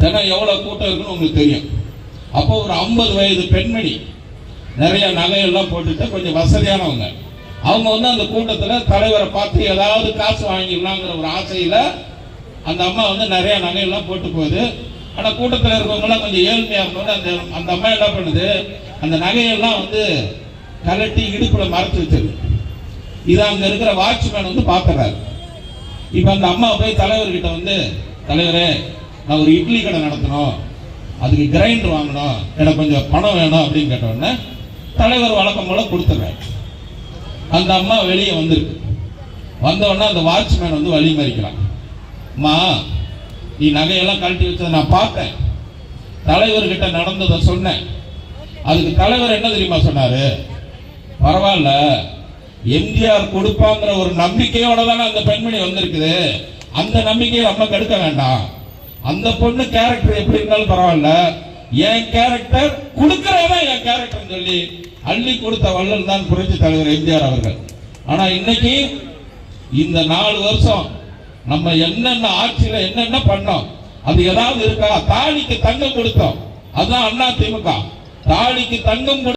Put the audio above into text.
தினம் எவ்வளோ கூட்டம் இருக்குன்னு உங்களுக்கு தெரியும். அப்போ ஒரு ஐம்பது வயது பெண்மணி நிறைய நகையெல்லாம் போட்டுட்டு கொஞ்சம் வசதியானவங்க. அவங்க வந்து அந்த கூட்டத்தில் தலைவரை பார்த்து ஏதாவது காசு வாங்கிடலாங்கிற ஒரு ஆசையில் அந்த அம்மா வந்து நிறைய நகையெல்லாம் போட்டு போகுது. ஆனால் கூட்டத்தில் இருக்கவங்கலாம் கொஞ்சம் ஏழ்மையாக இருக்கும்போது அந்த அந்த அம்மா என்ன பண்ணுது? அந்த நகையெல்லாம் வந்து கலட்டி இடுப்பில் மறைச்சி வச்சது இதை அங்கே இருக்கிற வாட்ச்மேன் வந்து பார்த்துறாரு. இப்போ அந்த அம்மா போய் தலைவர்கிட்ட வந்து தலைவரே நான் ஒரு இட்லி கடை நடத்தணும் அதுக்கு கிரைண்டர் வாங்கணும். எனக்கு கொஞ்சம் பணம் வேணும் அப்படின்னு கேட்ட தலைவர் வழக்கம் போல கொடுத்துட்றாரு அந்த அம்மா வெளியே வந்திருக்கு. வந்தவொடனே அந்த வாட்ச்மேன் வந்து வழி மறிக்கிறான் அம்மா நீ நகையெல்லாம் கழட்டி வச்சதை நான் பார்த்தேன். தலைவர்கிட்ட நடந்ததை சொன்னேன். அதுக்கு தலைவர் என்ன தெரியுமா சொன்னாரு? பரவாயில்ல. எம்ஜிஆர் கொடுப்பாங்கிற ஒரு நம்பிக்கையோட தானே அந்த பெண்மணி வந்திருக்குது. அந்த நம்பிக்கையை நம்ம கெடுக்க வேண்டாம். அந்த பொண்ணு கேரக்டர் எப்படி இருந்தாலும் பரவாயில்ல. என் கேரக்டர் கொடுக்கறதான் என் கேரக்டர் சொல்லி அள்ளி கொடுத்த வள்ளல் தான் புரட்சி தலைவர் எம்ஜிஆர் அவர்கள். ஆனா இன்னைக்கு இந்த நாலு வருஷம் நம்ம என்னென்ன ஆட்சியில என்னென்ன பண்ணோம் அது ஏதாவது இருக்கா? தாலிக்கு தங்கம் கொடுத்தோம். அதுதான் அண்ணா திமுக. தாலிக்கு தங்கம் கொடு-